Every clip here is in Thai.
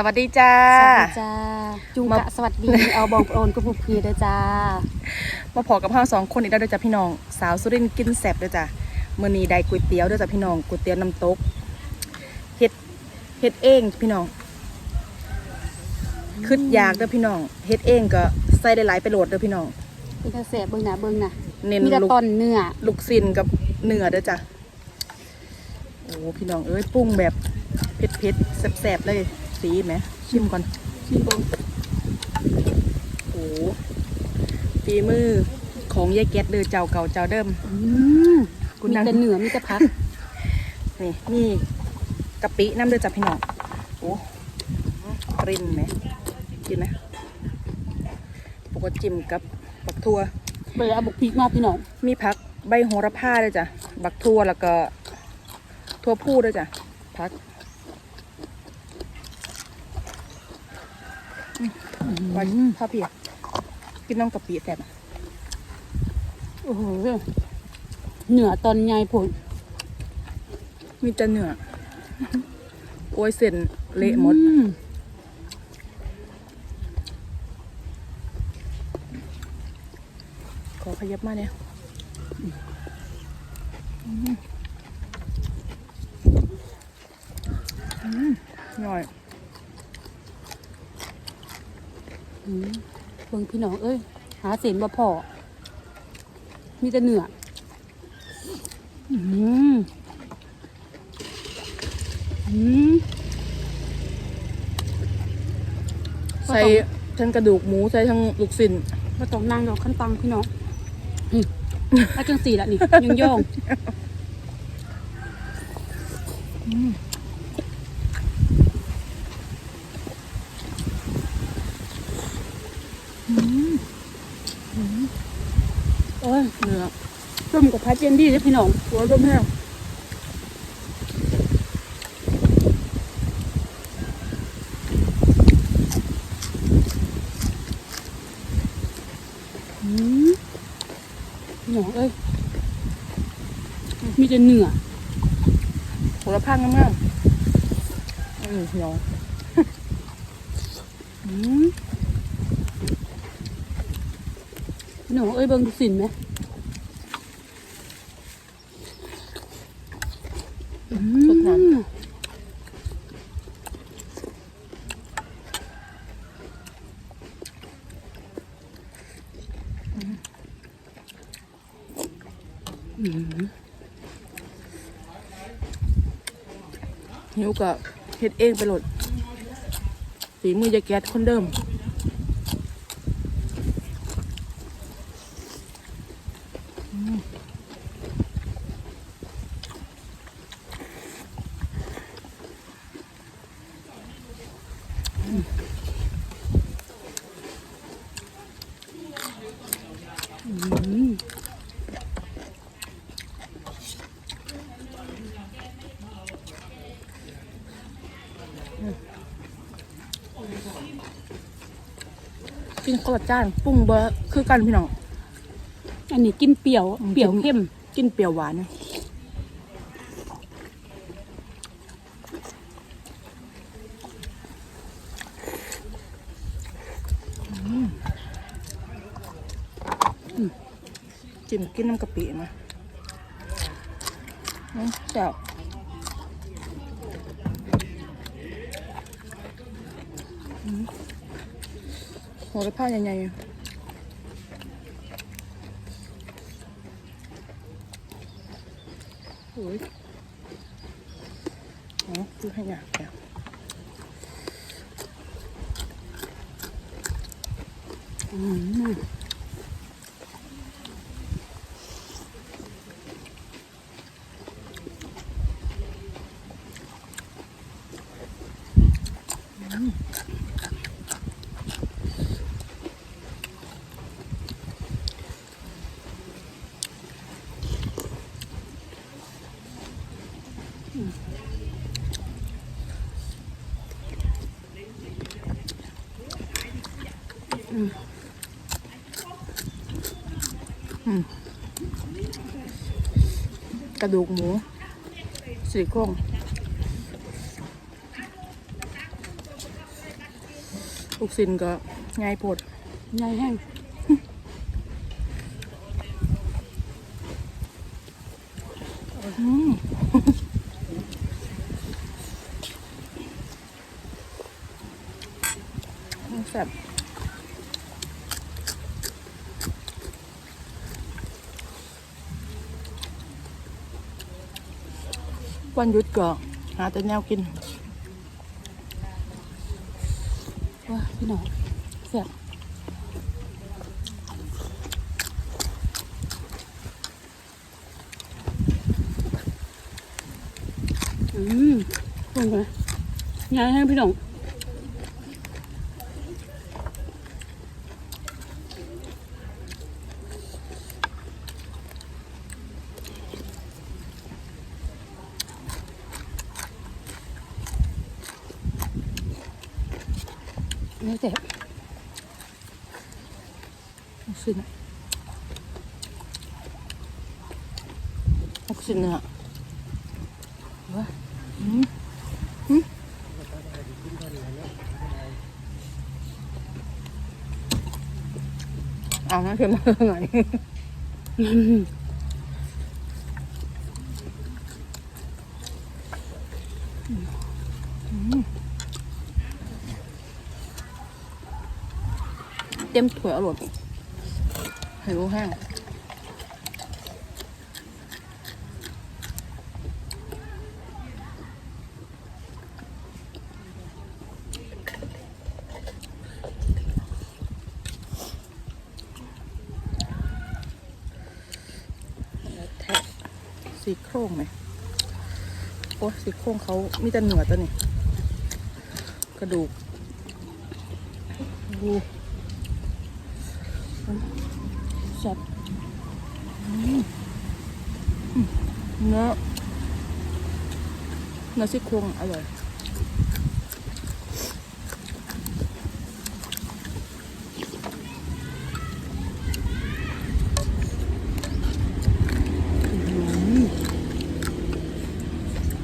สวัสดีจ้า สวัสดีจ้า จุงมากะสวัสดี เอาบองโปรนกับผู้พีด้วยจ้า มาพอกับเฮาสองคนอีกแล้วเด้อจ้ะพี่น้อง สาวสุรินทร์กินแซ่บเด้อจ้ะมื้อนี้ได้ก๋วยเตี๋ยวเด้อจ้ะพี่น้อง ก๋วยเตี๋ยวน้ำตก เฮ็ด เฮ็ดเองพี่น้องคิดอยากเด้อพี่น้อง เฮ็ดเองก็ใส่ได้หลายไปโหลดเด้อพี่น้องเป็นกระแสเบิ่งหน้าเบิ่งน่ะเน้นมีแต่ลูกตอนเนื้อ ลูกซินกับเนื้อเด้อจ้ะโอ้พี่น้องเอ้ยปรุงแบบเผ็ดๆแซ่บๆเลย สีไหมชิมก่อนชิมเบิ่งโอ้ฝีมือของยายแก๊ดเด้อเจ้าเก่าเจ้าเดิมอืมกูมีนั่งแต่เนื้อมีแต่พักนี่นี่กะปิน้ำเดือดจับพี่น้องโอ้กริ่นไหมกินไหมปกติจิ้มกับบักทั่วเบยเอาบุกพริกมาพี่น้องมีผักใบโหระพาด้วยจ้ะบักทั่วแล้วก็ ทั่วพูด้วยจ้ะผัก วันพ่อพี่อะกินน้องกะปิแซ่บอะโอ้โหเนื้อตอนใหญ่ผลมีแต่เนื้อโอ้ยเส้นเละหมดอืขอขยับมาเนี่ยอืมอืมหน่อย อืมเบิ่ง พี่น้องเอ้ย หาเส้นบ่พอมีแต่เนื้ออืมอืมใส่ทั้งกระดูกหมูใส่ทั้งลูกชิ้นมาต้องนั่งดอกขั้นตังพี่น้องอืมแล้วจังสี่ละนี่ยังย่อง โอ้ยเนื้อ ต้มกับพัด เจนดี้เลยพี่น้องหัวต้มแห้งอืมพี่น้องเอ้ย มีแต่เนื้อหัวละพังมากอืมเหนียวอืมพี่น้องเอ้ยเบิ่งดูสินไหม อืสดน้มอืมำหิวก็เฮ็ดเองไปหลดฝีมือยายแก๊สคนเดิมอืม กินข้าวจ้านปรุงเบอร์คือกันพี่น้อง อันนี้กินเปรี้ยว อืม เปรี้ยวเข้มกินเปรี้ยวหวานจิ้มกินน้ำกะปิมาอืมแซ่บ อืมโหระพาใหญ่ๆโอ้ยอ๋อดูให้หยาบแล้วอืม ดูกหมูสี่โครงลูกสินก็ไงปวดไงแห้ง วันหยุดก็หาแต่แนวกินว้าพี่น้องแซ่บอืมลงไปใหญ่แห้พี่น้อง ไม่เจ็บลูกชิ้นอะลูกชิ้นเนื้อว้าอืมอืมเอานะเค็มมาหน่อยเต็มถ้วยอร่อยให้รู้แห้งแทะสีโครงไหมโอ้สีโครงเขามีแต่เนื้อตัวนี่กระดูกดู แซ่บเนื้อเนื้อซี่โครงอร่อย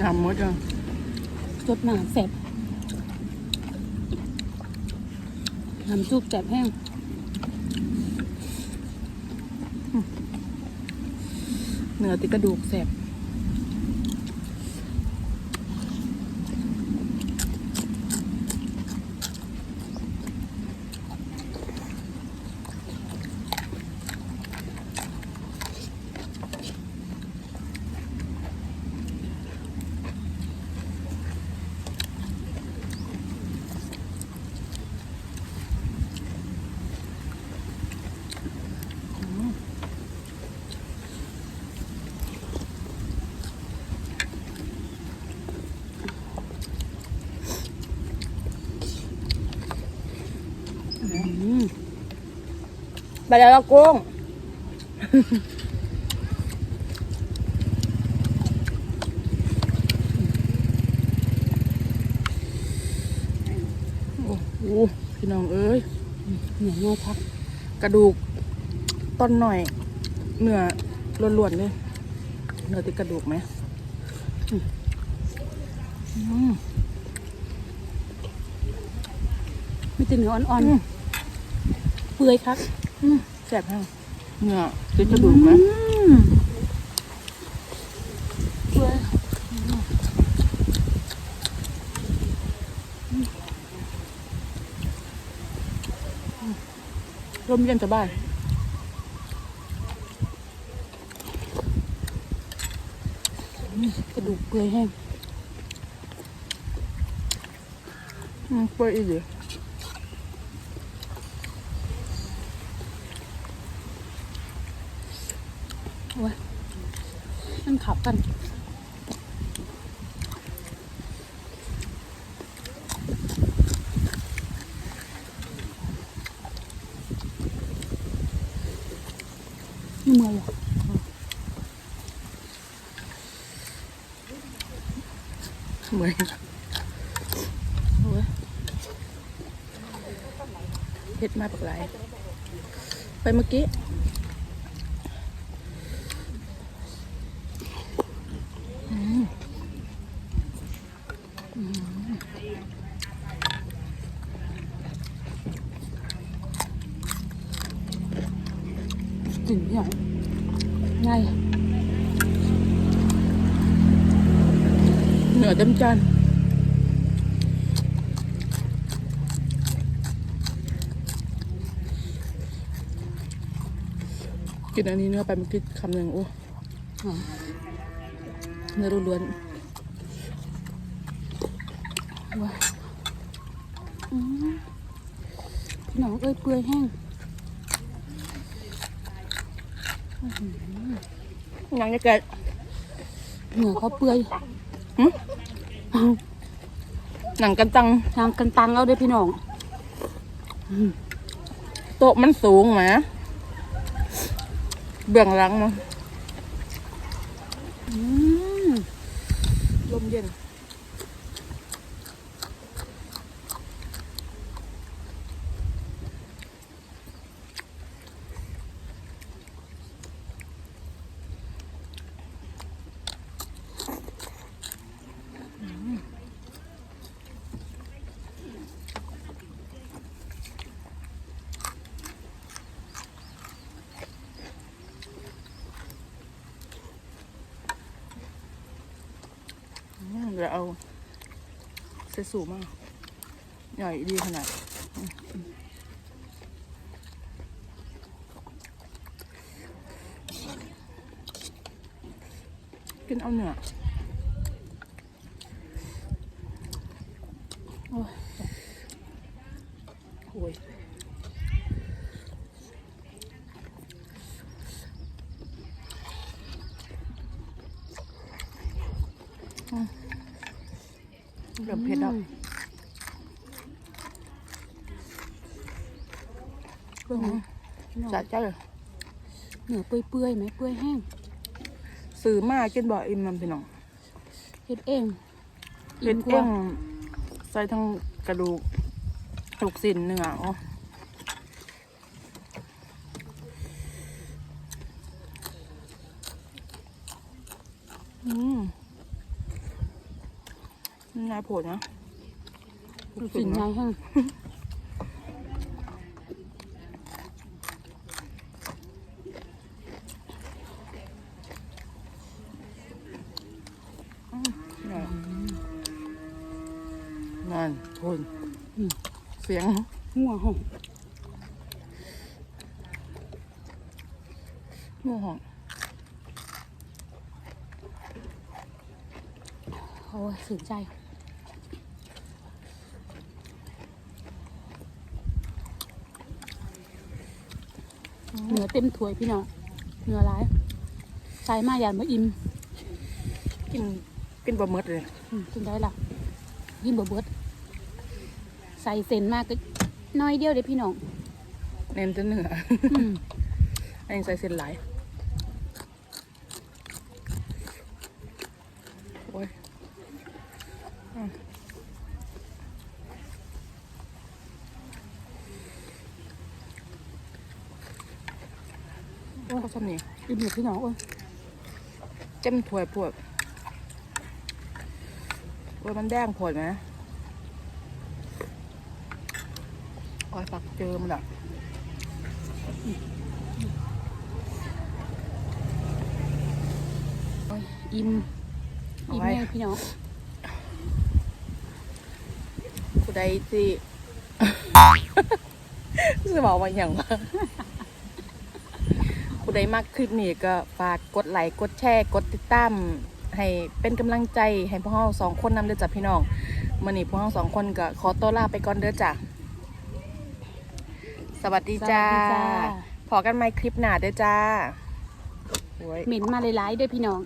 งามหมดอะสดหนาแซ่บน้ำซุปแซ่บแห้ง เนื้อติดกระดูกแสบ ไปแล้วละกุ้งโอ้โหพี่น้องเอ้ยเหนียวง่าพัก กระดูกต้นหน่อย เนื้อล้วนๆเลยเนื้อติดกระดูกไหมไม่แต่เนื้ออ่อนๆ เปื่อยคักอืมแสบแห้งเนื้อติดกระดูกไหมอืมเปื่อยร่มเย็นสบายกระดูกเปื่อยแห้งอืมเปื่อยอีหลี โอ้ยมันขับกันนี่เมื่อยอะเหมือนโอ้ยเผ็ดมากปากไหลายไปเมื่อกี้ กลิ่นพี่น้องง่ายเหนือเต็มจานกินอันนี้เนื้อไปมันกินคำหนึ่งโอ้หอมเนื้อล้วนว้าวอืมพี่น้องเอ้ยเปื่อยแห้ง ๆยังจะเกิดเหนือเขาเปื่อยหึอ้าวหนังกันตังทางกันตังเอาเด้อพี่น้องโต๊ะมันสูงไหมเบื้องหลังเนาะอืมลมเย็น อืม เดี๋ยวเอาเสสูมากใหญ่ดีขนาดกินเอาเนื้อ โอ้ย โอ้ยอืมเริ่ มเผ็ดแล้วเปื่อยไหมพี่น้องจัดใจเลยเหนือเปื่อยๆไหมเปื่อยแห้งซื้อมากินบ่อิ่มมันพี่น้องเฮ็ดเองเผ็ดกเอว่างใส่ทั้งกระดูกลูกสินเนื้ออ๋ออืมนายโผล่นะดูสินง่ายแห้งเนี่ยนั่นทนอืมเสียงหัวหอมหัวหอมโอ้ยสนใจ เหนือเต็มถ้วยพี่น้องเหนือร้ายใส่มาอย่างมาอิ่มกินกินบะหมดเลยอืมกินได้ละยิ่งบะเบิดใส่เส้นมากก็น้อยเดียวเด้พี่น้องเน้นแต่เนื้ออืมอันนี้ใส่เส้นหลายโอ้ยอืม โอ้เขาทำนี่อิ่มอยู่พี่น้องเอ้ยเจ้มถ้วยพวกว่ามันแดงผดไหมโอ้ยปักเจอมันละโอ้ยอิ่มอิ่มแน่พี่น้องผู้ใดสิ จะบอกว่าอย่างวะ ผู้ใดมากคลิปนี้ก็ฝากกดไลค์กดแชร์ กดติดตามให้เป็นกำลังใจให้พวกเราสองคนนำเด้อจ้ะพี่น้องมื่อนี้พวกเราสองคนก็ขอตัวลาไปก่อนเด้อจ้ะสวัสดีจ้าสวัสดีจ้า พอกันไหมคลิปหน้าเด้อจ้าโอ้ย เหม็นมาหลายๆเด้วยพี่น้อง